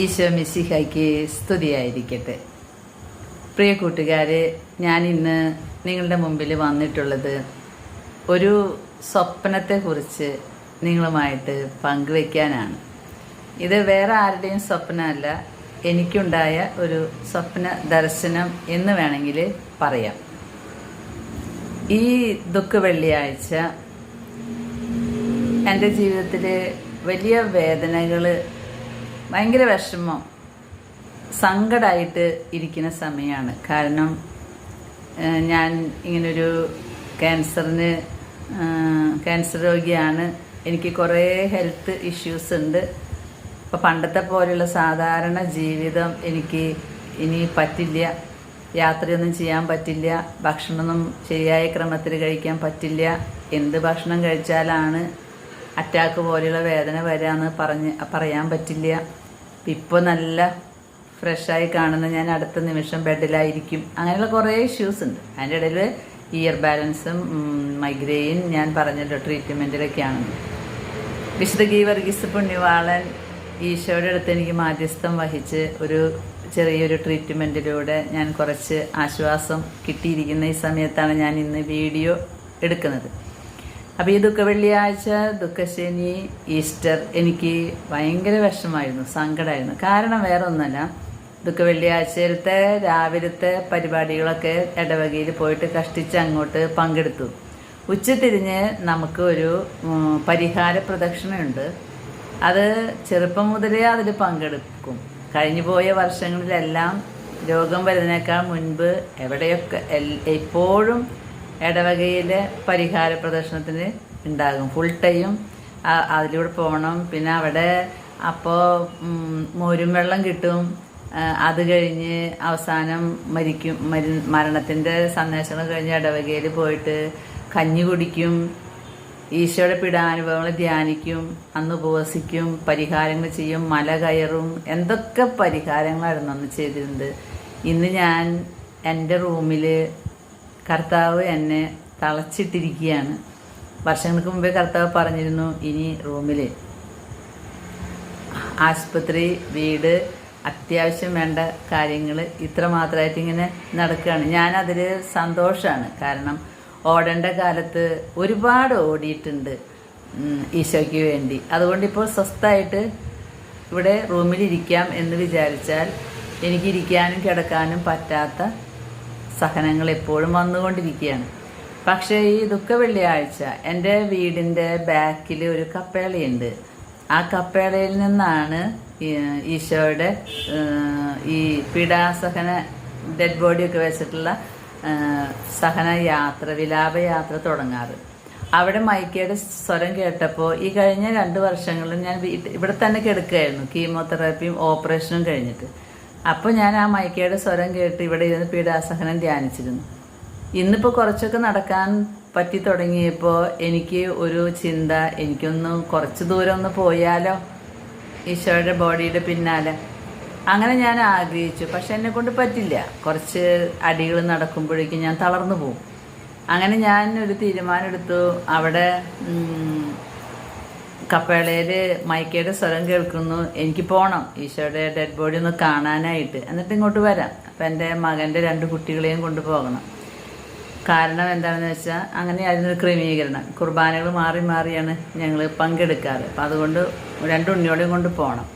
ഈശോ മിസ്സിഹയ്ക്ക് സ്തുതിയായിരിക്കട്ടെ. പ്രിയ കൂട്ടുകാരെ ഞാൻ ഇന്ന് നിങ്ങളുടെ മുമ്പിൽ വന്നിട്ടുള്ളത് ഒരു സ്വപ്നത്തെക്കുറിച്ച് നിങ്ങളുമായിട്ട് പങ്കുവെക്കാനാണ്. ഇത് വേറെ ആരുടെയും സ്വപ്നമല്ല എനിക്കുണ്ടായ ഒരു സ്വപ്ന ദർശനം എന്ന് വേണമെങ്കിൽ പറയാം. ഈ ദുഃഖ വെള്ളിയാഴ്ച എന്റെ ജീവിതത്തിൽ വലിയ വേദനകൾ ഭയങ്കര വിഷമം. സങ്കടമായിട്ട് ഇരിക്കുന്ന സമയമാണ് കാരണം ഞാൻ ഇങ്ങനൊരു ക്യാൻസറിന് ക്യാൻസർ രോഗിയാണ്. എനിക്ക് കുറേ ഹെൽത്ത് ഇഷ്യൂസ് ഉണ്ട്. അപ്പോൾ പണ്ടത്തെ പോലെയുള്ള സാധാരണ ജീവിതം എനിക്ക് ഇനി പറ്റില്ല. യാത്രയൊന്നും ചെയ്യാൻ പറ്റില്ല. ഭക്ഷണമൊന്നും ശരിയായ ക്രമത്തിൽ കഴിക്കാൻ പറ്റില്ല. എന്ത് ഭക്ഷണം കഴിച്ചാലാണ് അറ്റാക്ക് പോലെയുള്ള വേദന വരാമെന്ന് പറഞ്ഞ് പറയാൻ പറ്റില്ല. ഇപ്പോൾ നല്ല ഫ്രഷായി കാണുന്ന ഞാൻ അടുത്ത നിമിഷം ബെഡിലായിരിക്കും. അങ്ങനെയുള്ള കുറേ ഇഷ്യൂസ് ഉണ്ട്. അതിന്റെ ഇടയിൽ ഇയർ ബാലൻസും മൈഗ്രെയിൻ ഞാൻ പറഞ്ഞല്ലോ ട്രീറ്റ്മെന്റിലൊക്കെയാണെന്ന് വിശുദ്ധ ഗീ വർഗീസ് പുണ്യവാളൻ ഈശോയുടെ അടുത്ത് എനിക്ക് മാധ്യസ്ഥം വഹിച്ച് ഒരു ചെറിയൊരു ട്രീറ്റ്മെന്റിലൂടെ ഞാൻ കുറച്ച് ആശ്വാസം കിട്ടിയിരിക്കുന്ന ഈ സമയത്താണ് ഞാൻ ഇന്ന് വീഡിയോ എടുക്കുന്നത്. അപ്പോൾ ഈ ദുഃഖ വെള്ളിയാഴ്ച ദുഃഖശനി ഈസ്റ്റർ എനിക്ക് ഭയങ്കര വിഷമായിരുന്നു സങ്കടമായിരുന്നു കാരണം വേറെ ഒന്നല്ല. ദുഃഖ വെള്ളിയാഴ്ചയിലത്തെ രാവിലത്തെ പരിപാടികളൊക്കെ ഇടവകയിൽ പോയിട്ട് കഷ്ടിച്ച് അങ്ങോട്ട് പങ്കെടുത്തു. ഉച്ചതിരിഞ്ഞ് നമുക്ക് ഒരു പരിഹാര പ്രദക്ഷിണയുണ്ട്. അത് ചെറുപ്പം മുതലേ അതിൽ പങ്കെടുക്കും. കഴിഞ്ഞു പോയ വർഷങ്ങളിലെല്ലാം രോഗം വരുന്നതിനേക്കാൾ മുൻപ് എവിടെയൊക്കെ എപ്പോഴും ഇടവകയിലെ പരിഹാര പ്രദർശനത്തിന് ഉണ്ടാകും. ഫുൾ ടൈം അതിലൂടെ പോകണം പിന്നെ അവിടെ അപ്പോൾ മോരും വെള്ളം കിട്ടും. അത് കഴിഞ്ഞ് അവസാനം മരിക്കും മരി മരണത്തിന്റെ സന്ദേശങ്ങൾ കഴിഞ്ഞ് ഇടവകയിൽ പോയിട്ട് കഞ്ഞി കുടിക്കും. ഈശോയുടെ പിടാനുഭവങ്ങൾ ധ്യാനിക്കും. അന്ന് ഉപവസിക്കും പരിഹാരങ്ങൾ ചെയ്യും മല കയറും. എന്തൊക്കെ പരിഹാരങ്ങളായിരുന്നു അന്ന് ചെയ്തിരുന്നത്. ഇന്ന് ഞാൻ എന്റെ റൂമിൽ കർത്താവ് എന്നെ തളച്ചിട്ടിരിക്കുകയാണ്. വർഷങ്ങൾക്ക് മുമ്പേ കർത്താവ് പറഞ്ഞിരുന്നു ഇനി റൂമിൽ ആശുപത്രി വീട് അത്യാവശ്യം വേണ്ട കാര്യങ്ങൾ ഇത്ര മാത്രമായിട്ട് ഇങ്ങനെ നടക്കുകയാണ്. ഞാനതിൽ സന്തോഷമാണ് കാരണം ഓടേണ്ട കാലത്ത് ഒരുപാട് ഓടിയിട്ടുണ്ട് ഈശോയ്ക്ക് വേണ്ടി. അതുകൊണ്ട് ഇപ്പോൾ സ്വസ്ഥമായിട്ട് ഇവിടെ റൂമിലിരിക്കാം എന്ന് വിചാരിച്ചാൽ എനിക്കിരിക്കാനും കിടക്കാനും പറ്റാത്ത സഹനങ്ങൾ എപ്പോഴും വന്നുകൊണ്ടിരിക്കുകയാണ്. പക്ഷേ ഈ ദുഃഖ വെള്ളിയാഴ്ച എന്റെ വീടിന്റെ ബാക്കിൽ ഒരു കപ്പേളയുണ്ട്. ആ കപ്പേളയിൽ നിന്നാണ് ഈശോയുടെ ഈ പീഡാസഹന ഡെഡ് ബോഡിയൊക്കെ വെച്ചിട്ടുള്ള സഹന യാത്ര വിലാപ യാത്ര തുടങ്ങാറ്. അവിടെ മൈക്കയുടെ സ്വരം കേട്ടപ്പോൾ ഈ കഴിഞ്ഞ രണ്ട് വർഷങ്ങളിൽ ഞാൻ ഇവിടെ തന്നെ കിടക്കുകയായിരുന്നു. കീമോതെറാപ്പിയും ഓപ്പറേഷനും കഴിഞ്ഞിട്ട്. അപ്പോൾ ഞാൻ ആ മൈക്കയുടെ സ്വരം കേട്ട് ഇവിടെ ഇരുന്ന് പീഡാസഹനം ധ്യാനിച്ചിരുന്നു. ഇന്നിപ്പോൾ കുറച്ചൊക്കെ നടക്കാൻ പറ്റി തുടങ്ങിയപ്പോൾ എനിക്ക് ഒരു ചിന്ത എനിക്കൊന്ന് കുറച്ച് ദൂരം ഒന്ന് പോയാലോ? ഈശോയുടെ ബോഡിയുടെ പിന്നാലെ. അങ്ങനെ ഞാൻ ആഗ്രഹിച്ചു. പക്ഷെ എന്നെ കൊണ്ട് പറ്റില്ല. കുറച്ച് അടികൾ നടക്കുമ്പോഴേക്കും ഞാൻ തളർന്നു പോകും അങ്ങനെ ഞാൻ ഒരു തീരുമാനം എടുത്തു അവിടെ കപ്പേളയിൽ മൈക്കയുടെ സ്വരം കേൾക്കുന്നു. എനിക്ക് പോണം ഈശോയുടെ ഡെഡ് ബോഡി ഒന്ന് കാണാനായിട്ട്. എന്നിട്ട് ഇങ്ങോട്ട് വരാം. അപ്പം എന്റെ മകന്റെ രണ്ട് കുട്ടികളെയും കൊണ്ടുപോകണം. കാരണം എന്താണെന്ന് വെച്ചാൽ അങ്ങനെയായിരുന്നു ഒരു ക്രമീകരണം. കുർബാനകൾ മാറി മാറിയാണ് ഞങ്ങൾ പങ്കെടുക്കാറ്. അപ്പം അതുകൊണ്ട് രണ്ട് ഉണ്ണിയോടെയും കൊണ്ട് പോകണം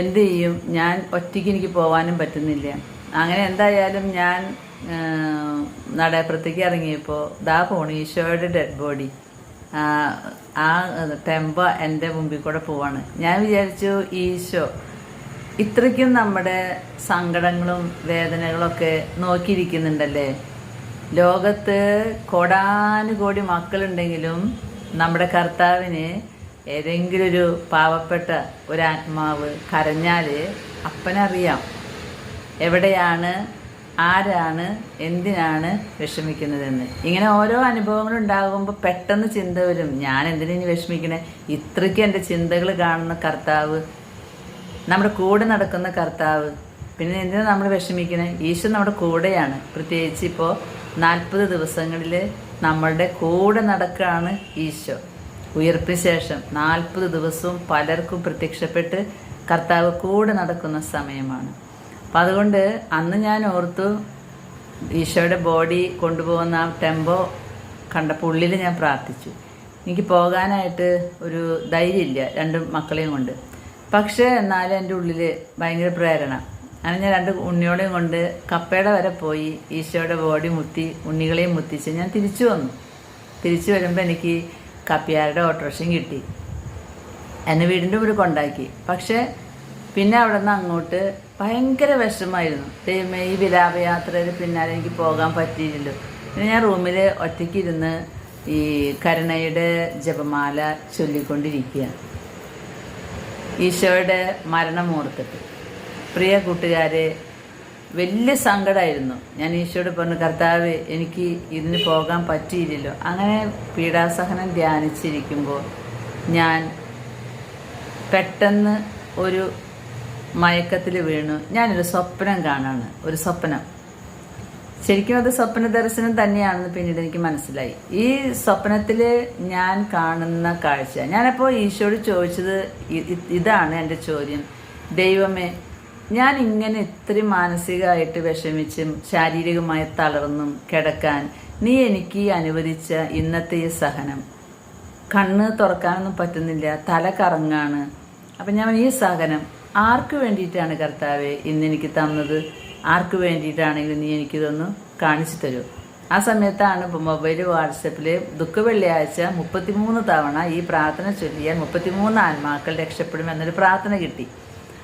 എന്ത് ചെയ്യും? ഞാൻ ഒറ്റയ്ക്ക് എനിക്ക് പോകാനും പറ്റുന്നില്ല. അങ്ങനെ എന്തായാലും ഞാൻ നടയപ്പുറത്തേക്ക് ഇറങ്ങിയപ്പോൾ ദാ പോണു ഈശോയുടെ ഡെഡ് ബോഡി ആ, ടെമ്പ എന്റെ മുമ്പിൽ കൂടെ പോവാണ്. ഞാൻ വിചാരിച്ചു ഈശോ ഇത്രയ്ക്കും നമ്മുടെ സങ്കടങ്ങളും വേദനകളൊക്കെ നോക്കിയിരിക്കുന്നുണ്ടല്ലേ? ലോകത്ത് കോടാനുകോടി മക്കളുണ്ടെങ്കിലും നമ്മുടെ കർത്താവിന് ഏതെങ്കിലും ഒരു പാവപ്പെട്ട ഒരു ആത്മാവ് കരഞ്ഞാൽ അപ്പനറിയാം എവിടെയാണ് ആരാണ് എന്തിനാണ് വിഷമിക്കുന്നതെന്ന്. ഇങ്ങനെ ഓരോ അനുഭവങ്ങൾ ഉണ്ടാകുമ്പോൾ പെട്ടെന്ന് ചിന്ത വരും. ഞാൻ എന്തിനു വിഷമിക്കണേ? ഇത്രയ്ക്ക് എന്റെ ചിന്തകൾ കാണുന്ന കർത്താവ് നമ്മുടെ കൂടെ നടക്കുന്ന കർത്താവ്. പിന്നെ എന്തിനാ നമ്മൾ വിഷമിക്കണേ? ഈശോ നമ്മുടെ കൂടെയാണ്. പ്രത്യേകിച്ച് ഇപ്പോൾ നാൽപ്പത് ദിവസങ്ങളിൽ നമ്മളുടെ കൂടെ നടക്കുകയാണ് ഈശോ. ഉയർപ്പിന് ശേഷം നാൽപ്പത് ദിവസവും പലർക്കും പ്രത്യക്ഷപ്പെട്ട് കർത്താവ് കൂടെ നടക്കുന്ന സമയമാണ്. അപ്പം അതുകൊണ്ട് അന്ന് ഞാൻ ഓർത്തു ഈശോയുടെ ബോഡി കൊണ്ടുപോകുന്ന ആ ടെമ്പോ കണ്ടപ്പോൾ ഉള്ളിൽ ഞാൻ പ്രാർത്ഥിച്ചു. എനിക്ക് പോകാനായിട്ട് ഒരു ധൈര്യമില്ല രണ്ട് മക്കളെയും കൊണ്ട്. പക്ഷേ എന്നാലും എന്റെ ഉള്ളിൽ ഭയങ്കര പ്രേരണ. അങ്ങനെ ഞാൻ രണ്ട് ഉണ്ണിയോടെയും കൊണ്ട് കപ്പയുടെ വരെ പോയി ഈശോയുടെ ബോഡി മുത്തി ഉണ്ണികളെയും മുത്തിച്ച് ഞാൻ തിരിച്ചു വന്നു. തിരിച്ചു വരുമ്പോൾ എനിക്ക് കപ്പിയാരുടെ ഓട്ടോറിക്ഷയും കിട്ടി. എന്നെ വീടിന്റെ ഇവിടെ കൊണ്ടാക്കി. പക്ഷേ പിന്നെ അവിടെ നിന്ന് അങ്ങോട്ട് ഭയങ്കര വിഷമായിരുന്നു ദൈവമേ ഈ വിലാപയാത്രയിൽ പിന്നാലെ എനിക്ക് പോകാൻ പറ്റിയില്ലല്ലോ. പിന്നെ ഞാൻ റൂമിൽ ഒറ്റയ്ക്കിരുന്ന് ഈ കരുണയുടെ ജപമാല ചൊല്ലിക്കൊണ്ടിരിക്കുക ഈശോയുടെ മരണം ഓർത്തിട്ട് പ്രിയ കൂട്ടുകാരെ വലിയ സങ്കടമായിരുന്നു ഞാൻ ഈശോയോട് പറഞ്ഞു കർത്താവ് എനിക്ക് ഇതിന് പോകാൻ പറ്റിയില്ലല്ലോ. അങ്ങനെ പീഡാസഹനം ധ്യാനിച്ചിരിക്കുമ്പോൾ ഞാൻ പെട്ടെന്ന് ഒരു മയക്കത്തിൽ വീണു. ഞാനൊരു സ്വപ്നം കാണാണ്. ഒരു സ്വപ്നം. ശരിക്കും അത് സ്വപ്ന ദർശനം തന്നെയാണെന്ന് പിന്നീട് എനിക്ക് മനസ്സിലായി. ഈ സ്വപ്നത്തിൽ ഞാൻ കാണുന്ന കാഴ്ച. ഞാനപ്പോൾ ഈശോട് ചോദിച്ചത് ഇതാണ് എന്റെ ചോദ്യം. ദൈവമേ ഞാൻ ഇങ്ങനെ ഇത്രയും മാനസികമായിട്ട് വിഷമിച്ചും ശാരീരികമായി തളർന്നും കിടക്കാൻ നീ എനിക്ക് അനുവദിച്ച ഇന്നത്തെ ഈ സഹനം. കണ്ണ് തുറക്കാനൊന്നും പറ്റുന്നില്ല തല കറങ്ങാണ്. അപ്പം ഞാൻ ഈ സഹനം ആർക്ക് വേണ്ടിയിട്ടാണ് കർത്താവെ ഇന്ന് എനിക്ക് തന്നത്? ആർക്ക് വേണ്ടിയിട്ടാണെങ്കിലും നീ എനിക്കിതൊന്ന് കാണിച്ചു തരൂ. ആ സമയത്താണ് മൊബൈൽ വാട്സപ്പിൽ ദുഃഖ വെള്ളിയാഴ്ച മുപ്പത്തിമൂന്ന് തവണ ഈ പ്രാർത്ഥന ചൊല്ലിയാൽ മുപ്പത്തിമൂന്ന് ആത്മാക്കൾ രക്ഷപ്പെടും എന്നൊരു പ്രാർത്ഥന കിട്ടി.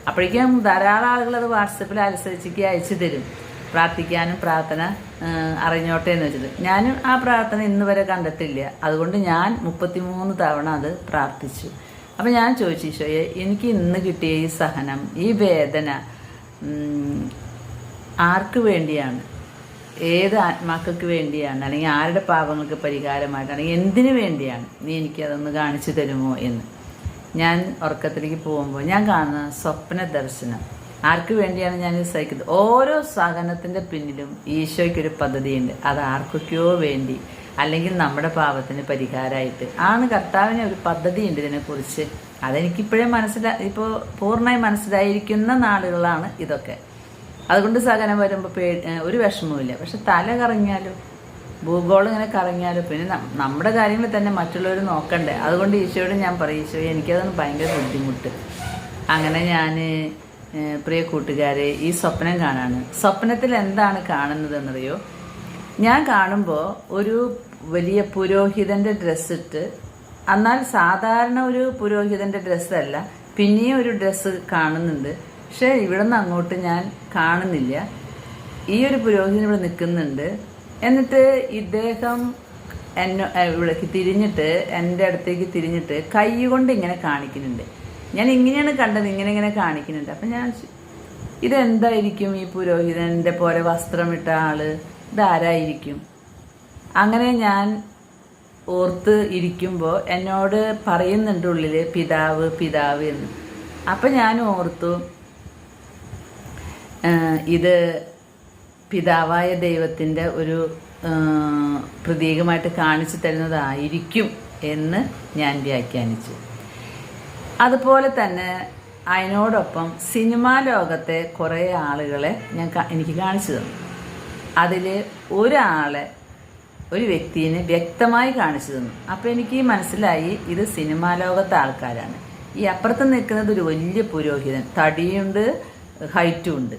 അപ്പോഴേക്കും ധാരാളം ആളുകൾ അത് വാട്സപ്പിൽ അനുസരിച്ചേക്ക് അയച്ചു തരും. പ്രാർത്ഥിക്കാനും പ്രാർത്ഥന അറിഞ്ഞോട്ടെ എന്ന് വെച്ചത് ഞാനും ആ പ്രാർത്ഥന ഇന്ന് വരെ കണ്ടിട്ടില്ല. അതുകൊണ്ട് ഞാൻ മുപ്പത്തിമൂന്ന് തവണ അത് പ്രാർത്ഥിച്ചു. അപ്പം ഞാൻ ചോദിച്ചു ഈശോയെ എനിക്ക് ഇന്ന് കിട്ടിയ ഈ സഹനം ഈ വേദന ആർക്ക് വേണ്ടിയാണ്? ഏത് ആത്മാക്കൾക്ക് വേണ്ടിയാണ്? അല്ലെങ്കിൽ ആരുടെ പാപങ്ങൾക്ക് പരിഹാരമായിട്ട്? അല്ലെങ്കിൽ എന്തിനു വേണ്ടിയാണ്? നീ എനിക്ക് അതൊന്ന് കാണിച്ചു തരുമോ എന്ന്. ഞാൻ ഉറക്കത്തിലേക്ക് പോകുമ്പോൾ ഞാൻ കാണുന്ന സ്വപ്ന ദർശനം. ആർക്ക് വേണ്ടിയാണ് ഞാൻ സഹിക്കുന്നത്? ഓരോ സഹനത്തിന്റെ പിന്നിലും ഈശോയ്ക്കൊരു പദ്ധതിയുണ്ട്. അത് ആർക്കൊക്കെയോ വേണ്ടി. അല്ലെങ്കിൽ നമ്മുടെ പാപത്തിന് പരിഹാരമായിട്ട്. ആണ് കർത്താവിന് ഒരു പദ്ധതി പദ്ധതിയുണ്ട് ഇതിനെക്കുറിച്ച്. അതെനിക്കിപ്പോഴേ മനസ്സിലാ ഇപ്പോൾ പൂർണമായി മനസ്സിലായിരിക്കുന്ന നാളുകളാണ് ഇതൊക്കെ. അതുകൊണ്ട് സഹനം വരുമ്പോൾ പേ ഒരു വിഷമവുമില്ല. പക്ഷെ തല കറങ്ങിയാലോ? ഭൂഗോളം ഇങ്ങനെ കറങ്ങിയാലോ? പിന്നെ നമ്മുടെ കാര്യങ്ങൾ തന്നെ മറ്റുള്ളവർ നോക്കണ്ടേ? അതുകൊണ്ട് ഈശോയോട് ഞാൻ പറയും ഈശോ എനിക്കതൊന്ന് ഭയങ്കര ബുദ്ധിമുട്ട്. അങ്ങനെ ഞാൻ പ്രിയ കൂട്ടുകാരെ ഈ സ്വപ്നം കാണാണ്. സ്വപ്നത്തിൽ എന്താണ് കാണുന്നതെന്നറിയോ? ഞാൻ കാണുമ്പോൾ ഒരു വലിയ പുരോഹിതന്റെ ഡ്രസ്സ് ഇട്ട് എന്നാൽ സാധാരണ ഒരു പുരോഹിതന്റെ ഡ്രസ്സല്ല പിന്നെയും ഒരു ഡ്രസ്സ് കാണുന്നുണ്ട്. പക്ഷെ ഇവിടെ നിന്ന് അങ്ങോട്ട് ഞാൻ കാണുന്നില്ല. ഈ ഒരു പുരോഹിതൻ ഇവിടെ നിൽക്കുന്നുണ്ട്. എന്നിട്ട് ഇദ്ദേഹം എന്നെ ഇവിടേക്ക് തിരിഞ്ഞിട്ട് എന്റെ അടുത്തേക്ക് തിരിഞ്ഞിട്ട് കൈ കൊണ്ട് ഇങ്ങനെ കാണിക്കുന്നുണ്ട്. ഞാൻ ഇങ്ങനെയാണ് കണ്ടത് ഇങ്ങനെ ഇങ്ങനെ കാണിക്കുന്നുണ്ട്. അപ്പം ഞാൻ ഇതെന്തായിരിക്കും ഈ പുരോഹിതന്റെ പോലെ വസ്ത്രമിട്ട ആൾ? ഇതാരായിരിക്കും? അങ്ങനെ ഞാൻ ഓർത്ത് ഇരിക്കുമ്പോൾ എന്നോട് പറയുന്നുണ്ട് ഉള്ളിൽ പിതാവ് പിതാവ് എന്ന്. അപ്പം ഞാൻ ഓർത്തു ഇത് പിതാവായ ദൈവത്തിന്റെ ഒരു പ്രതീകമായിട്ട് കാണിച്ചു തരുന്നതായിരിക്കും എന്ന് ഞാൻ വ്യാഖ്യാനിച്ചു. അതുപോലെ തന്നെ അതിനോടൊപ്പം സിനിമാ ലോകത്തെ കുറേ ആളുകളെ ഞാൻ എനിക്ക് കാണിച്ചു തന്നു. അതിൽ ഒരാളെ ഒരു വ്യക്തിനെ വ്യക്തമായി കാണിച്ചു തന്നു. അപ്പോൾ എനിക്ക് മനസ്സിലായി ഇത് സിനിമാ ലോകത്തെ ആൾക്കാരാണ്. ഈ അപ്പുറത്ത് നിൽക്കുന്നത് ഒരു വലിയ പുരോഹിതൻ. തടിയുണ്ട് ഹൈറ്റും ഉണ്ട്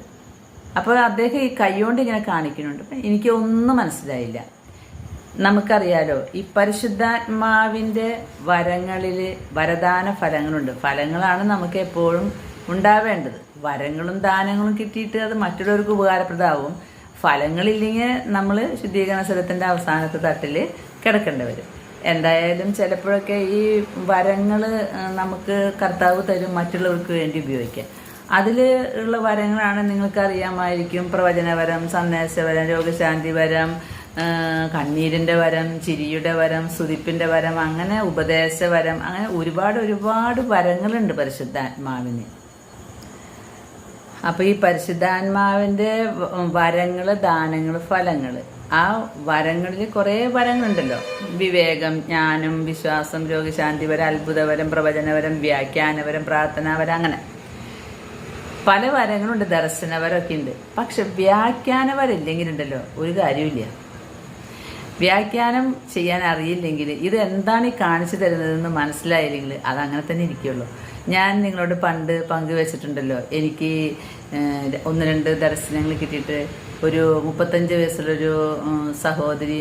അപ്പോൾ അദ്ദേഹം ഈ കൈകൊണ്ട് ഇങ്ങനെ കാണിക്കുന്നുണ്ട്. എനിക്ക് ഒന്നും മനസ്സിലായില്ല. നമുക്കറിയാലോ ഈ പരിശുദ്ധാത്മാവിന്റെ വരങ്ങളിൽ വരദാന ഫലങ്ങളുണ്ട്. ഫലങ്ങളാണ് നമുക്ക് എപ്പോഴും ഉണ്ടാവേണ്ടത്. വരങ്ങളും ദാനങ്ങളും കിട്ടിയിട്ട് അത് മറ്റുള്ളവർക്ക് ഉപകാരപ്രദമാവും. ഫലങ്ങളില്ലെങ്കിൽ നമ്മൾ ശുദ്ധീകരണ സ്ഥലത്തിന്റെ അവസാനത്തെ തട്ടിൽ കിടക്കേണ്ടി വരും. എന്തായാലും ചിലപ്പോഴൊക്കെ ഈ വരങ്ങൾ നമുക്ക് കർത്താവ് തരും മറ്റുള്ളവർക്ക് വേണ്ടി ഉപയോഗിക്കാം. അതിൽ ഉള്ള വരങ്ങളാണ് നിങ്ങൾക്ക് അറിയാമായിരിക്കും പ്രവചനവരം സന്ദേശവരം രോഗശാന്തി വരം കണ്ണീരിന്റെ വരം ചിരിയുടെ വരം സുതിപ്പിന്റെ വരം അങ്ങനെ ഉപദേശവരം അങ്ങനെ ഒരുപാട് ഒരുപാട് വരങ്ങളുണ്ട് പരിശുദ്ധാത്മാവിന്. അപ്പൊ ഈ പരിശുദ്ധാത്മാവിന്റെ വരങ്ങൾ ദാനങ്ങൾ ഫലങ്ങൾ. ആ വരങ്ങളിൽ കുറേ വരങ്ങളുണ്ടല്ലോ. വിവേകം ജ്ഞാനം വിശ്വാസം രോഗശാന്തി വരം അത്ഭുതവരം പ്രവചനവരം വ്യാഖ്യാനവരം പ്രാർത്ഥനാവരം അങ്ങനെ. പല വരങ്ങളുണ്ട് ദർശനവരമൊക്കെ ഉണ്ട്. പക്ഷെ വ്യാഖ്യാനവരില്ലെങ്കിലുണ്ടല്ലോ ഒരു കാര്യമില്ല വ്യാഖ്യാനം ചെയ്യാൻ അറിയില്ലെങ്കിൽ ഇത് എന്താണ് ഈ കാണിച്ചു തരുന്നതെന്ന് മനസ്സിലായില്ലെങ്കിൽ അങ്ങനെ തന്നെ ഇരിക്കുള്ളൂ. ഞാൻ നിങ്ങളോട് പണ്ട് പങ്കുവെച്ചിട്ടുണ്ടല്ലോ എനിക്ക് ഒന്ന് രണ്ട് ദർശനങ്ങൾ കിട്ടിയിട്ട് ഒരു മുപ്പത്തഞ്ച് വയസ്സുള്ളൊരു സഹോദരി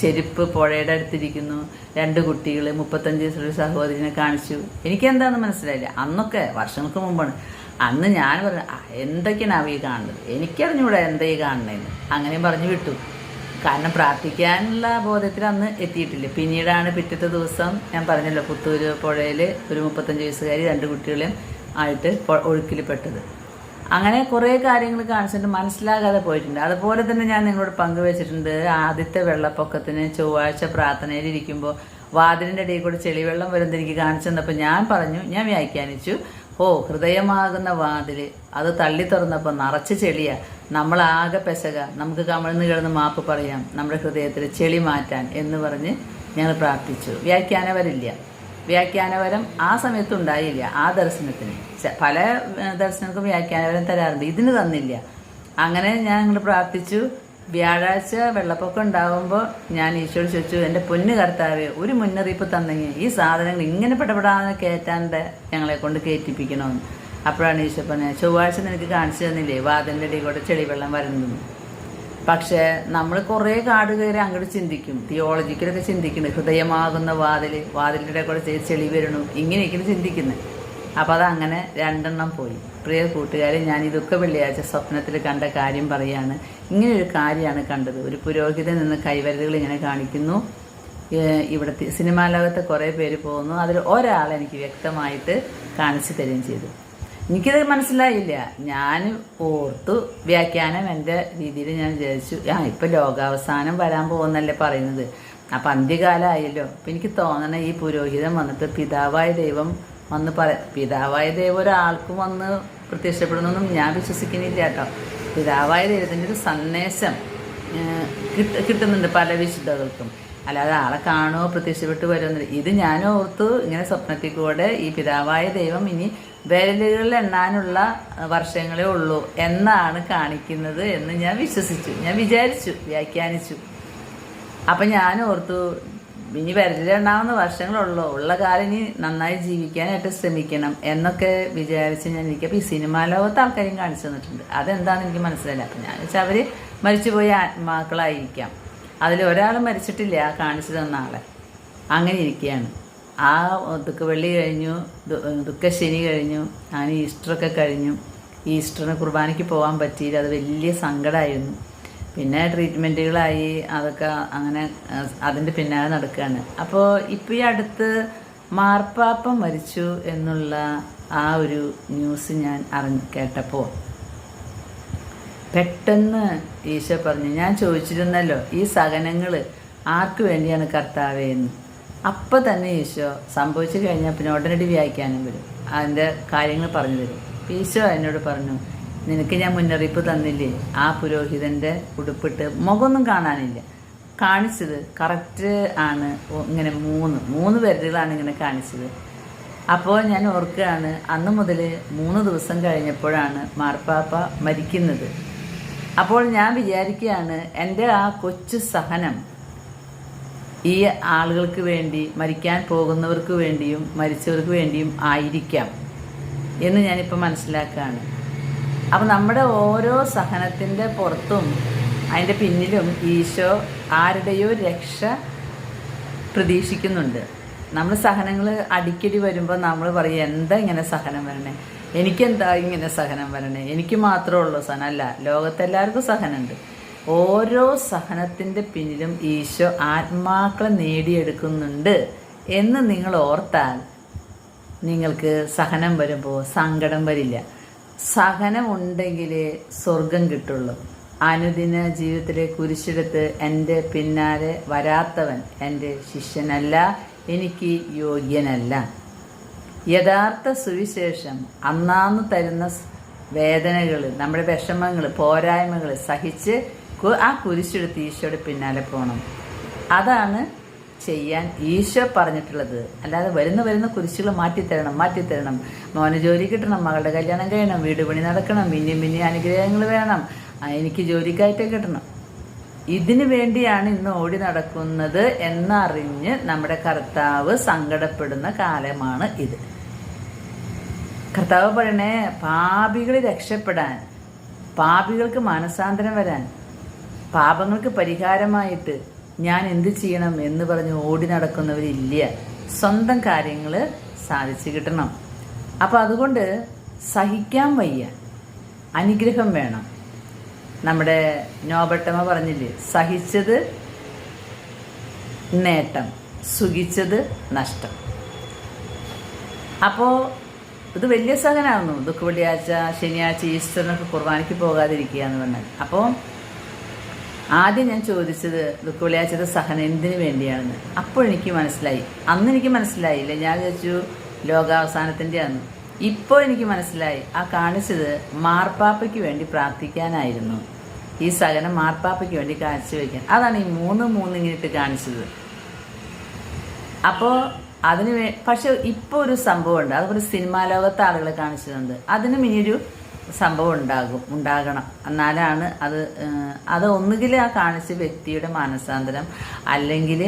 ചെരുപ്പ് പുഴയുടെ അടുത്തിരിക്കുന്നു രണ്ട് കുട്ടികൾ മുപ്പത്തഞ്ച് വയസ്സുള്ളൊരു സഹോദരിനെ കാണിച്ചു. എനിക്കെന്താണെന്ന് മനസ്സിലായില്ല. അന്നൊക്കെ വർഷങ്ങൾക്ക് മുമ്പാണ്. അന്ന് ഞാൻ പറഞ്ഞു "ആ, എന്തൊക്കെയാണ് അവ ഈ കാണുന്നത്? എനിക്കറിഞ്ഞൂടെ എന്താ ഈ കാണുന്നതെന്ന്. അങ്ങനെയും പറഞ്ഞു വിട്ടു. കാരണം പ്രാർത്ഥിക്കാനുള്ള ബോധത്തിൽ അന്ന് എത്തിയിട്ടില്ല. പിന്നീടാണ് പിറ്റത്തെ ദിവസം ഞാൻ പറഞ്ഞല്ലോ പുത്തൂര് പുഴയിൽ ഒരു മുപ്പത്തഞ്ച് വയസ്സുകാരി രണ്ട് കുട്ടികളെയും ആയിട്ട് ഒഴുക്കിൽ പെട്ടത് അങ്ങനെ കുറേ കാര്യങ്ങൾ കാണിച്ചിട്ട് മനസ്സിലാകാതെ പോയിട്ടുണ്ട്. അതുപോലെ തന്നെ ഞാൻ നിങ്ങളോട് പങ്കുവച്ചിട്ടുണ്ട് ആദ്യത്തെ വെള്ളപ്പൊക്കത്തിന് ചൊവ്വാഴ്ച പ്രാർത്ഥനയിൽ ഇരിക്കുമ്പോൾ വാതിലിന്റെ ഇടയിൽ കൂടെ ചെളിവെള്ളം വരുന്നത് എനിക്ക് കാണിച്ചു തന്നപ്പോൾ ഞാൻ പറഞ്ഞു ഞാൻ വ്യാഖ്യാനിച്ചു ഓ ഹൃദയമാകുന്ന വാതിൽ അത് തള്ളി തുറന്നപ്പോൾ നിറച്ച് ചെളിയാ. നമ്മളാകെ പെശക. നമുക്ക് കമിഴ്ന്ന് കിടന്ന് മാപ്പ് പറയാം. നമ്മുടെ ഹൃദയത്തിൽ ചെളി മാറ്റാൻ എന്ന് പറഞ്ഞ് ഞങ്ങൾ പ്രാർത്ഥിച്ചു. വ്യാഖ്യാനവരില്ല. വ്യാഖ്യാനവരം ആ സമയത്ത് ഉണ്ടായില്ല ആ ദർശനത്തിന്. പല ദർശനങ്ങൾക്കും വ്യാഖ്യാനവരം തരാറുണ്ട്. ഇതിന് തന്നില്ല. അങ്ങനെ ഞാൻ ഞങ്ങൾ പ്രാർത്ഥിച്ചു. വ്യാഴാഴ്ച വെള്ളപ്പൊക്കം ഉണ്ടാകുമ്പോൾ ഞാൻ ഈശോട് ചോദിച്ചു എന്റെ പൊന്ന് കർത്താവേ ഒരു മുന്നറിയിപ്പ് തന്നെങ്കിൽ ഈ സാധനങ്ങൾ ഇങ്ങനെ പെടപെടാതെ കയറ്റാണ്ട് ഞങ്ങളെ കൊണ്ട് കയറ്റിപ്പിക്കണമെന്ന് അപ്പോഴാണ് ഈശോ പറഞ്ഞത്. ചൊവ്വാഴ്ച നിനക്ക് കാണിച്ചു തന്നില്ലേ? വാതിലിന്റെ ഇടയിൽ കൂടെ ചെളിവെള്ളം വരുന്നത് പക്ഷേ നമ്മൾ കുറേ കാട് കയറി അങ്ങോട്ട് ചിന്തിക്കും. തിയോളജിക്കലൊക്കെ ചിന്തിക്കുന്നു. ഹൃദയമാകുന്ന വാതിൽ വാതിലിന്റെ കൂടെ ചെളി വരണു. ഇങ്ങനെയൊക്കെയാണ് ചിന്തിക്കുന്നത്. അപ്പോൾ അതങ്ങനെ രണ്ടെണ്ണം പോയി. പ്രിയ കൂട്ടുകാരെ ഞാൻ ഇതൊക്കെ വെള്ളിയാഴ്ച സ്വപ്നത്തിൽ കണ്ട കാര്യം പറയാണ്. ഇങ്ങനെയൊരു കാര്യമാണ് കണ്ടത്. ഒരു പുരോഹിതൻ നിന്ന് കൈവരലുകൾ ഇങ്ങനെ കാണിക്കുന്നു. ഇവിടുത്തെ സിനിമാ ലോകത്തെ കുറേ പേര് പോകുന്നു. അതിൽ ഒരാൾ എനിക്ക് വ്യക്തമായിട്ട് കാണിച്ചു തരികയും ചെയ്തു. എനിക്കത് മനസ്സിലായില്ല. ഞാൻ ഓർത്തു വ്യാഖ്യാനം എന്റെ രീതിയിൽ ഞാൻ വിചാരിച്ചു ആ ഇപ്പം ലോകാവസാനം വരാൻ പോകുന്നല്ലേ പറയുന്നത്. അപ്പം അന്ത്യകാലമായല്ലോ. അപ്പം എനിക്ക് തോന്നണ ഈ പുരോഹിതൻ വന്നിട്ട് പിതാവായ ദൈവം വന്ന് പറ പിതാവായ ദൈവം ഒരാൾക്കും വന്ന് പ്രത്യക്ഷപ്പെടുന്നൊന്നും ഞാൻ വിശ്വസിക്കുന്നില്ല കേട്ടോ. പിതാവായ ദൈവത്തിന്റെ ഒരു സന്ദേശം കിട്ട കിട്ടുന്നുണ്ട് പല വിശുദ്ധകൾക്കും. അല്ലാതെ ആളെ കാണുമോ പ്രത്യക്ഷപ്പെട്ട് വരുമെന്നില്ല ഇത് ഞാൻ ഓർത്തു ഇങ്ങനെ സ്വപ്നത്തിൽ കൂടെ ഈ പിതാവായ ദൈവം ഇനി വിരലുകളിൽ എണ്ണാനുള്ള വർഷങ്ങളേ ഉള്ളൂ എന്നാണ് കാണിക്കുന്നത് എന്ന് ഞാൻ വിശ്വസിച്ചു. ഞാൻ വിചാരിച്ചു വ്യാഖ്യാനിച്ചു. അപ്പം ഞാൻ ഓർത്തു ഇനി വിരലിലെണ്ണാവുന്ന വർഷങ്ങളുള്ളൂ. ഉള്ള കാലം ഇനി നന്നായി ജീവിക്കാനായിട്ട് ശ്രമിക്കണം എന്നൊക്കെ വിചാരിച്ച് ഞാൻ എനിക്ക് അപ്പോൾ ഈ സിനിമാ ലോകത്ത് ആൾക്കാരെയും കാണിച്ചു തന്നിട്ടുണ്ട്. അതെന്താണെന്ന് എനിക്ക് മനസ്സിലായില്ല. അപ്പം ഞാൻ വെച്ചാൽ അവർ മരിച്ചുപോയ ആത്മാക്കളായിരിക്കാം. അതിൽ ഒരാൾ മരിച്ചിട്ടില്ല കാണിച്ചു തന്ന ആളെ. അങ്ങനെ ഇരിക്കുകയാണ്. ആ ദുഃഖവെള്ളി കഴിഞ്ഞു ദു- ദുഃഖശനി കഴിഞ്ഞു അങ്ങനെ ഈസ്റ്ററൊക്കെ കഴിഞ്ഞു. ഈസ്റ്ററിന് കുർബാനയ്ക്ക് പോകാൻ പറ്റിയില്ല അത് വലിയ സങ്കടമായിരുന്നു പിന്നെ ട്രീറ്റ്മെന്റുകളായി അതൊക്കെ അങ്ങനെ അതിന്റെ പിന്നാലെ നടക്കുകയാണ് അപ്പോൾ ഇപ്പോൾ ഈ അടുത്ത് മാർപ്പാപ്പ മരിച്ചു എന്നുള്ള ആ ഒരു ന്യൂസ് ഞാൻ അറിഞ്ഞ് കേട്ടപ്പോൾ പെട്ടെന്ന് ഈശോ പറഞ്ഞു ഞാൻ ചോദിച്ചിരുന്നല്ലോ ഈ സഹനങ്ങൾ ആർക്കു വേണ്ടിയാണ് കർത്താവേ എന്ന്? അപ്പം തന്നെ ഈശോ സംഭവിച്ചു കഴിഞ്ഞാൽ പിന്നെ ഉടനടി വ്യാഖ്യാനം വരും. അതിന്റെ കാര്യങ്ങൾ പറഞ്ഞു തരും. ഈശോ എന്നോട് പറഞ്ഞു നിനക്ക് ഞാൻ മുന്നറിയിപ്പ് തന്നില്ലേ? ആ പുരോഹിതന്റെ ഉടുപ്പിട്ട് മുഖമൊന്നും കാണാനില്ല. കാണിച്ചത് കറക്റ്റ് ആണ്. ഇങ്ങനെ മൂന്ന് മൂന്ന് പേരുകളാണ് ഇങ്ങനെ കാണിച്ചത്. അപ്പോൾ ഞാൻ ഓർക്കുകയാണ് അന്ന് മുതൽ മൂന്ന് ദിവസം കഴിഞ്ഞപ്പോഴാണ് മാർപ്പാപ്പ മരിക്കുന്നത്. അപ്പോൾ ഞാൻ വിചാരിക്കുകയാണ് എന്റെ ആ കൊച്ചു സഹനം ഈ ആളുകൾക്ക് വേണ്ടി മരിക്കാൻ പോകുന്നവർക്ക് വേണ്ടിയും മരിച്ചവർക്ക് വേണ്ടിയും ആയിരിക്കാം എന്ന് ഞാനിപ്പോൾ മനസ്സിലാക്കുകയാണ് അപ്പം നമ്മുടെ ഓരോ സഹനത്തിന്റെ പുറത്തും അതിന്റെ പിന്നിലും ഈശോ ആരുടെയോ രക്ഷ പ്രതീക്ഷിക്കുന്നുണ്ട്. നമ്മൾ സഹനങ്ങൾ അടിക്കടി വരുമ്പോൾ നമ്മൾ പറയും എന്താ ഇങ്ങനെ സഹനം വരണേ? എനിക്കെന്താ ഇങ്ങനെ സഹനം വരണേ? എനിക്ക് മാത്രമേ ഉള്ളൂ സഹനം. അല്ല ലോകത്തെല്ലാവർക്കും സഹനമുണ്ട്. ഓരോ സഹനത്തിന്റെ പിന്നിലും ഈശോ ആത്മാക്കളെ നേടിയെടുക്കുന്നുണ്ട് എന്ന് നിങ്ങൾ ഓർത്താൽ നിങ്ങൾക്ക് സഹനം വരുമ്പോൾ സങ്കടം വരില്ല. സഹനം ഉണ്ടെങ്കിൽ സ്വർഗം കിട്ടുള്ളൂ. അനുദിന ജീവിതത്തിലെ കുരിശെടുത്ത് എന്റെ പിന്നാലെ വരാത്തവൻ എന്റെ ശിഷ്യനല്ല എനിക്ക് യോഗ്യനല്ല. യഥാർത്ഥ സുവിശേഷം അന്നാന്ന് തരുന്ന വേദനകൾ നമ്മുടെ വിഷമങ്ങൾ പോരായ്മകൾ സഹിച്ച് ആ കുരിശെടുത്ത് ഈശോയുടെ പിന്നാലെ പോകണം അതാണ് ചെയ്യാൻ ഈശോ പറഞ്ഞിട്ടുള്ളത്. അല്ലാതെ വരുന്ന വരുന്ന കുരിശുകൾ മാറ്റിത്തരണം മാറ്റിത്തരണം. മോന് ജോലി കിട്ടണം മകളുടെ കല്യാണം കഴിയണം വീട് പണി നടക്കണം മിന്നി മിന്നി അനുഗ്രഹങ്ങൾ വേണം. എനിക്ക് ജോലിക്കായിട്ട് കിട്ടണം. ഇതിനു വേണ്ടിയാണ് ഇന്ന് ഓടി നടക്കുന്നത് എന്നറിഞ്ഞ് നമ്മുടെ കർത്താവ് സങ്കടപ്പെടുന്ന കാലമാണ് ഇത്. കർത്താവ് പറയണേ പാപികളെ രക്ഷപ്പെടാൻ പാപികൾക്ക് മാനസാന്തരം വരാൻ പാപങ്ങൾക്ക് പരിഹാരമായിട്ട് ഞാൻ എന്ത് ചെയ്യണം എന്ന് പറഞ്ഞ് ഓടി നടക്കുന്നവരില്ല. സ്വന്തം കാര്യങ്ങൾ സാധിച്ചു കിട്ടണം. അപ്പം അതുകൊണ്ട് സഹിക്കാൻ വയ്യ. അനുഗ്രഹം വേണം. നമ്മുടെ നോബട്ടമ്മ പറഞ്ഞില്ലേ സഹിച്ചത് നേട്ടം സുഖിച്ചത് നഷ്ടം. അപ്പോൾ ഇത് വലിയ സഹനാകുന്നു ദുഃഖ വെള്ളിയാഴ്ച ശനിയാഴ്ച ഈസ്റ്ററിനൊക്കെ കുർബാനയ്ക്ക് പോകാതിരിക്കുക എന്ന് പറഞ്ഞാൽ അപ്പോൾ ആദ്യം ഞാൻ ചോദിച്ചത് ദുഃഖ വെള്ളിയാഴ്ചത്തെ സഹനം എന്തിനു വേണ്ടിയാണെന്ന്. അപ്പോൾ എനിക്ക് മനസ്സിലായി. അന്ന് എനിക്ക് മനസ്സിലായില്ല. ഞാൻ വിചാരിച്ചു ലോകാവസാനത്തിന്റെ അന്ന് ഇപ്പോൾ എനിക്ക് മനസ്സിലായി. ആ കാണിച്ചത് മാർപ്പാപ്പയ്ക്ക് വേണ്ടി പ്രാർത്ഥിക്കാനായിരുന്നു. ഈ സഹനം മാർപ്പാപ്പയ്ക്ക് വേണ്ടി കാണിച്ചു വയ്ക്കാൻ അതാണ് ഈ മൂന്ന് മൂന്ന് ഇങ്ങനെയിട്ട് കാണിച്ചത്. അപ്പോൾ അതിന് വേ പക്ഷെ ഇപ്പോൾ ഒരു സംഭവമുണ്ട്. അതുപോലെ സിനിമാ ലോകത്തെ ആളുകളെ കാണിച്ചിട്ടുണ്ട് അതിനും ഇനിയൊരു സംഭവം ഉണ്ടാകും ഉണ്ടാകണം. എന്നാലാണ് അത് അത് ഒന്നുകിൽ ആ കാണിച്ച വ്യക്തിയുടെ മാനസാന്തരം അല്ലെങ്കിൽ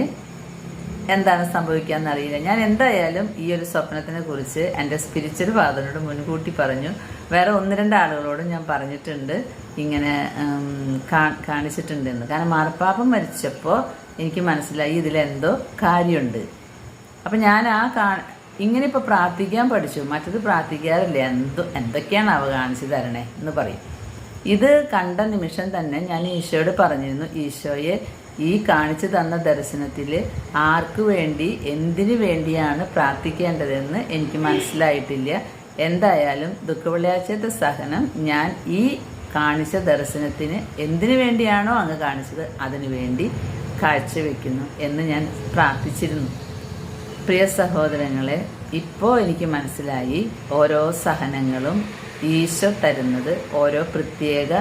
എന്താണ് സംഭവിക്കാന്ന് അറിയില്ല. ഞാൻ എന്തായാലും ഈ ഒരു സ്വപ്നത്തിനെ കുറിച്ച് എന്റെ സ്പിരിച്വൽ ഫാദറിനോട് മുൻകൂട്ടി പറഞ്ഞു. വേറെ ഒന്ന് രണ്ട് ആളുകളോടും ഞാൻ പറഞ്ഞിട്ടുണ്ട് ഇങ്ങനെ കാണിച്ചിട്ടുണ്ടെന്ന്. കാരണം മാർപ്പാപ്പ മരിച്ചപ്പോൾ എനിക്ക് മനസ്സിലായി ഇതിലെന്തോ കാര്യമുണ്ട്. അപ്പം ഞാൻ ആ കാ ഇങ്ങനെ ഇപ്പോൾ പ്രാർത്ഥിക്കാൻ പഠിച്ചു. മറ്റത് പ്രാർത്ഥിക്കാറില്ല. എന്തോ എന്തൊക്കെയാണ് അവ കാണിച്ചു തരണേ എന്ന് പറയും. ഇത് കണ്ട നിമിഷം തന്നെ ഞാൻ ഈശോയോട് പറഞ്ഞിരുന്നു ഈശോയെ ഈ കാണിച്ചു തന്ന ദർശനത്തിൽ ആർക്കു വേണ്ടി എന്തിനു വേണ്ടിയാണ് പ്രാർത്ഥിക്കേണ്ടതെന്ന് എനിക്ക് മനസ്സിലായിട്ടില്ല. എന്തായാലും ദുഃഖവെള്ളിയാഴ്ചത്തെ സഹനം ഞാൻ ഈ കാണിച്ച ദർശനത്തിന് എന്തിനു വേണ്ടിയാണോ അങ്ങ് കാണിച്ചത് അതിനു വേണ്ടി കാഴ്ചവെക്കുന്നു എന്ന് ഞാൻ പ്രാർത്ഥിച്ചിരുന്നു. പ്രിയ സഹോദരങ്ങളെ ഇപ്പോൾ എനിക്ക് മനസ്സിലായി ഓരോ സഹനങ്ങളും ഈശോ തരുന്നത് ഓരോ പ്രത്യേക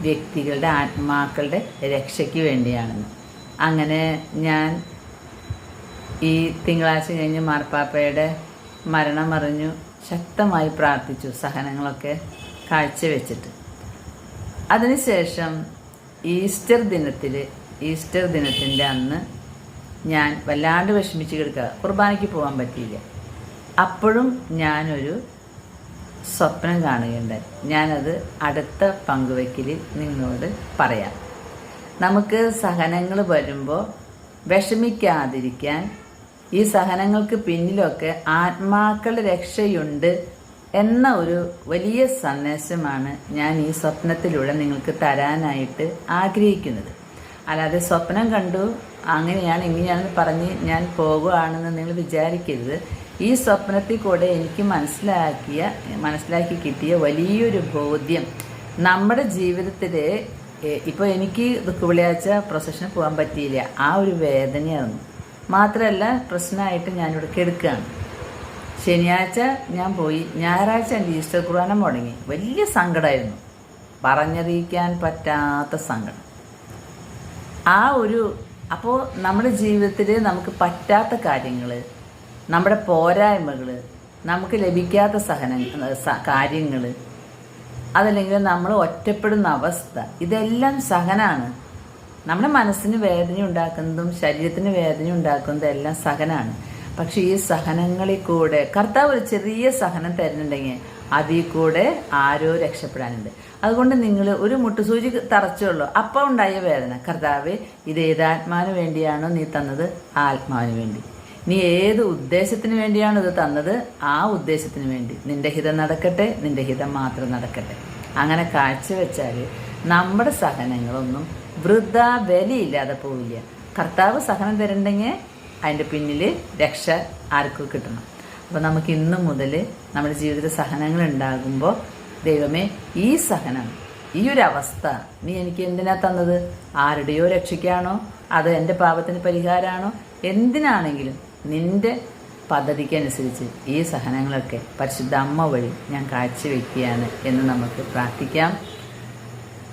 വ്യക്തികളുടെ ആത്മാക്കളുടെ രക്ഷയ്ക്ക് വേണ്ടിയാണെന്ന്. അങ്ങനെ ഞാൻ ഈ തിങ്കളാഴ്ച കഴിഞ്ഞ് മാർപ്പാപ്പയുടെ മരണമറിഞ്ഞു ശക്തമായി പ്രാർത്ഥിച്ചു സഹനങ്ങളൊക്കെ കാഴ്ചവെച്ചിട്ട്. അതിനുശേഷം ഈസ്റ്റർ ദിനത്തിൽ ഈസ്റ്റർ ദിനത്തിന്റെ അന്ന് ഞാൻ വല്ലാണ്ട് വിഷമിച്ച് കിടക്കുക. കുർബാനയ്ക്ക് പോകാൻ പറ്റിയില്ല. അപ്പോഴും ഞാനൊരു സ്വപ്നം കാണുകയുണ്ടായി. ഞാനത് അടുത്ത പങ്കുവയ്ക്കലിൽ നിങ്ങളോട് പറയാം. നമുക്ക് സഹനങ്ങൾ വരുമ്പോൾ വിഷമിക്കാതിരിക്കാൻ ഈ സഹനങ്ങൾക്ക് പിന്നിലൊക്കെ ആത്മാക്കളുടെ രക്ഷയുണ്ട് എന്ന ഒരു വലിയ സന്ദേശമാണ് ഞാൻ ഈ സ്വപ്നത്തിലൂടെ നിങ്ങൾക്ക് തരാനായിട്ട് ആഗ്രഹിക്കുന്നത്. അല്ലാതെ സ്വപ്നം കണ്ടു അങ്ങനെയാണ് ഇങ്ങനെയാണെന്ന് പറഞ്ഞ് ഞാൻ പോകുകയാണെന്ന് നിങ്ങൾ വിചാരിക്കരുത്. ഈ സ്വപ്നത്തിൽ കൂടെ എനിക്ക് മനസ്സിലാക്കിയ മനസ്സിലാക്കി കിട്ടിയ വലിയൊരു ബോധ്യം. നമ്മുടെ ജീവിതത്തിൽ ഇപ്പോൾ എനിക്ക് ദുഃഖവെള്ളിയാഴ്ച പ്രൊസഷന് പോകാൻ പറ്റിയില്ല. ആ ഒരു വേദനയാണ് മാത്രമല്ല പ്രശ്നമായിട്ട് ഞാനിവിടെ കെടുക്കുകയാണ്. ശനിയാഴ്ച ഞാൻ പോയി ഞായറാഴ്ച എന്റെ ഈസ്റ്റർ കുർബാന മുടങ്ങി. വലിയ സങ്കടമായിരുന്നു. പറഞ്ഞറിയിക്കാൻ പറ്റാത്ത സങ്കടം. ആ ഒരു അപ്പോൾ നമ്മുടെ ജീവിതത്തിൽ നമുക്ക് പറ്റാത്ത കാര്യങ്ങൾ നമ്മുടെ പോരായ്മകൾ നമുക്ക് ലഭിക്കാത്ത സഹന കാര്യങ്ങൾ അതല്ലെങ്കിൽ നമ്മൾ ഒറ്റപ്പെടുന്ന അവസ്ഥ ഇതെല്ലാം സഹനാണ്. നമ്മുടെ മനസ്സിന് വേദന ഉണ്ടാക്കുന്നതും ശരീരത്തിന് വേദന ഉണ്ടാക്കുന്നതും എല്ലാം സഹനാണ്. പക്ഷെ ഈ സഹനങ്ങളിൽ കൂടെ കർത്താവ് ഒരു ചെറിയ സഹനം തരുന്നുണ്ടെങ്കിൽ അതിൽ കൂടെ ആരോ രക്ഷപ്പെടാനുണ്ട്. അതുകൊണ്ട് നിങ്ങൾ ഒരു മുട്ടുസൂചി തറച്ചുള്ളൂ അപ്പം ഉണ്ടായ വേദന. കർത്താവ് ഇത് ഏതാത്മാവിന് വേണ്ടിയാണോ നീ തന്നത്? ആത്മാവിന് വേണ്ടി. നീ ഏത് ഉദ്ദേശത്തിന് വേണ്ടിയാണ് ഇത് തന്നത്? ആ ഉദ്ദേശത്തിന് വേണ്ടി. നിന്റെ ഹിതം നടക്കട്ടെ നിന്റെ ഹിതം മാത്രം നടക്കട്ടെ. അങ്ങനെ കാഴ്ചവെച്ചാൽ നമ്മുടെ സഹനങ്ങളൊന്നും വൃദ്ധ വിലയില്ലാതെ പോവില്ല. കർത്താവ് സഹനം തരണ്ടെങ്കിൽ അതിന്റെ പിന്നിൽ രക്ഷ ആർക്കും കിട്ടണം. അപ്പോൾ നമുക്ക് ഇന്നു മുതൽ നമ്മുടെ ജീവിതത്തിൽ സഹനങ്ങൾ ഉണ്ടാകുമ്പോൾ ദൈവമേ ഈ സഹനം ഈ ഒരു അവസ്ഥ നീ എനിക്ക് എന്തിനാ തന്നത്? ആരുടെയോ രക്ഷയ്ക്കാണോ? അത് എന്റെ പാപത്തിന് പരിഹാരമാണോ എന്തിനാണെങ്കിലും നിന്റെ പദ്ധതിക്കനുസരിച്ച് ഈ സഹനങ്ങളൊക്കെ പരിശുദ്ധ അമ്മ വഴി ഞാൻ കാഴ്ചവെക്കുകയാണ് എന്ന് നമുക്ക് പ്രാർത്ഥിക്കാം.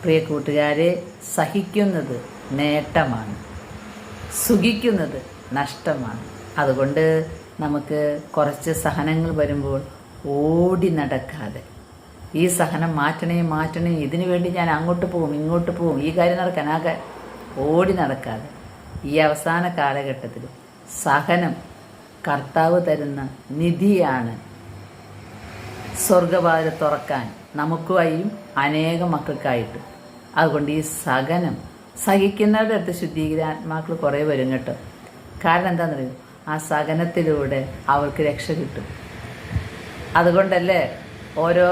പ്രിയ കൂട്ടുകാരെ സഹിക്കുന്നത് നേട്ടമാണ്. സുഖിക്കുന്നത് നഷ്ടമാണ്. അതുകൊണ്ട് നമുക്ക് കുറച്ച് സഹനങ്ങൾ വരുമ്പോൾ ഓടി നടക്കാതെ. ഈ സഹനം മാറ്റണേ മാറ്റണേ ഇതിനു വേണ്ടി ഞാൻ അങ്ങോട്ട് പോകും ഇങ്ങോട്ട് പോകും ഈ കാര്യം നടക്കാൻ ഓടി നടക്കാതെ. ഈ അവസാന കാലഘട്ടത്തിൽ സഹനം കർത്താവ് തരുന്ന നിധിയാണ് സ്വർഗവാതിൽ തുറക്കാൻ നമുക്കുമായും അനേക മക്കൾക്കായിട്ട്. അതുകൊണ്ട് ഈ സഹനം സഹിക്കുന്നവരുടെ അടുത്ത് ശുദ്ധീകരാത്മാക്കൾ കുറേ വരും കേട്ടോ. കാരണം എന്താണെന്നറിയോ? ആ സഹനത്തിലൂടെ അവർക്ക് രക്ഷ കിട്ടും. അതുകൊണ്ടല്ലേ ഓരോ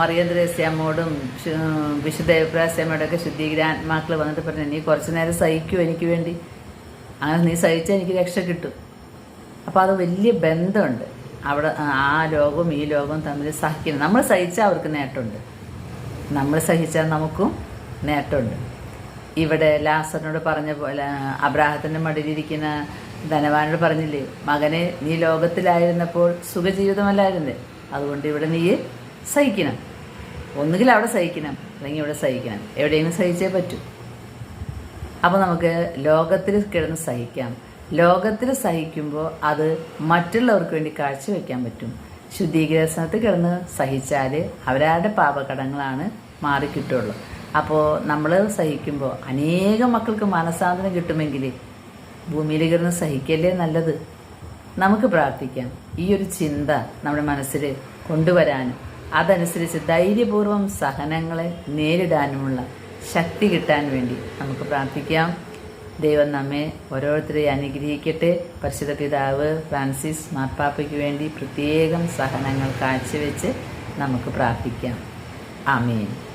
മറിയം ഒക്കെ വിശുദ്ധ എബ്രാസ്യാമ്മയോടൊക്കെ ശുദ്ധീകരാത്മാക്കൾ വന്നിട്ട് പറഞ്ഞു നീ കുറച്ച് നേരം സഹിക്കൂ എനിക്ക് വേണ്ടി. അങ്ങനെ നീ സഹിച്ചാൽ എനിക്ക് രക്ഷ കിട്ടും. അപ്പോൾ അത് വലിയ ബന്ധമുണ്ട്. അവിടെ ആ ലോകവും ഈ ലോകവും തമ്മിൽ സഹിക്കുന്നു നമ്മൾ സഹിച്ചാൽ അവർക്ക് നേട്ടമുണ്ട്. നമ്മൾ സഹിച്ചാൽ നമുക്കും നേട്ടമുണ്ട്. ഇവിടെ ലാസറിനോട് പറഞ്ഞ പോലെ അബ്രാഹത്തിന്റെ മടിയിലിരിക്കുന്ന ധനവാനോട് പറഞ്ഞില്ലേ മകനെ നീ ലോകത്തിലായിരുന്നപ്പോൾ സുഖജീവിതമല്ലായിരുന്നേ. അതുകൊണ്ട് ഇവിടെ നീ സഹിക്കണം. ഒന്നുകിൽ അവിടെ സഹിക്കണം അല്ലെങ്കിൽ ഇവിടെ സഹിക്കണം. എവിടെയെങ്കിലും സഹിച്ചേ പറ്റൂ. അപ്പോൾ നമുക്ക് ലോകത്തിൽ കിടന്ന് സഹിക്കാം. ലോകത്തിൽ സഹിക്കുമ്പോൾ അത് മറ്റുള്ളവർക്ക് വേണ്ടി കാഴ്ചവെക്കാൻ പറ്റും. ശുദ്ധീകരണത്തിൽ കിടന്ന് സഹിച്ചാൽ അവരവരുടെ പാപകടങ്ങളാണ് മാറിക്കിട്ടുള്ളൂ. അപ്പോൾ നമ്മൾ സഹിക്കുമ്പോൾ അനേകം മക്കൾക്ക് മനസാന്തരം കിട്ടുമെങ്കിൽ ഭൂമിയിൽ കിടന്ന് സഹിക്കല്ലേ നല്ലത്? നമുക്ക് പ്രാർത്ഥിക്കാം. ഈ ഒരു ചിന്ത നമ്മുടെ മനസ്സിൽ കൊണ്ടുവരാനും അതനുസരിച്ച് ധൈര്യപൂർവം സഹനങ്ങളെ നേരിടാനുമുള്ള ശക്തി കിട്ടാൻ വേണ്ടി നമുക്ക് പ്രാർത്ഥിക്കാം. ദൈവം നമ്മെ ഓരോരുത്തരെ അനുഗ്രഹിക്കട്ടെ. പരിശുദ്ധ പിതാവ് ഫ്രാൻസിസ് മാർപ്പാപ്പയ്ക്ക് വേണ്ടി പ്രത്യേകം സഹനങ്ങൾ കാഴ്ചവെച്ച് നമുക്ക് പ്രാർത്ഥിക്കാം. ആമീൻ.